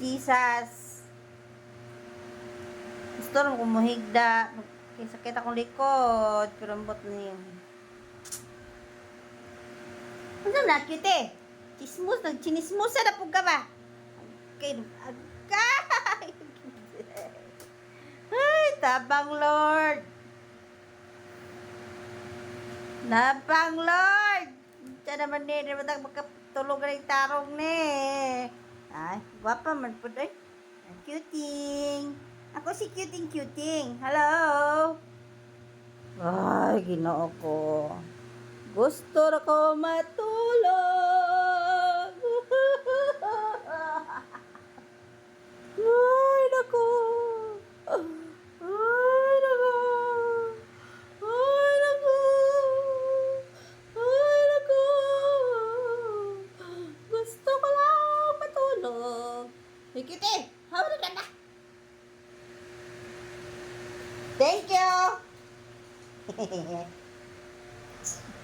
Jesus. Gusto rin kong muhigda. Kaya sakit akong likod. Pero ang bot na yun. Ano na, cute eh. Chismus, nagchinismusa na po ka ba? Okay, agay! Ay, tabang Lord! Nabang Lord! Diyan naman ni, ba tayo magkatulog na yung tarong ni? Ay, gwapa man po doy. Cuting! Ako si Cuting Cuting. Hello! Ay, ginoo ko. Gusto na ko matulog. Ay, naku. Ay, naku. Ay, naku. Ay, naku. Gusto ko lang matulog. Hikit eh. Hawala ka na. Thank you.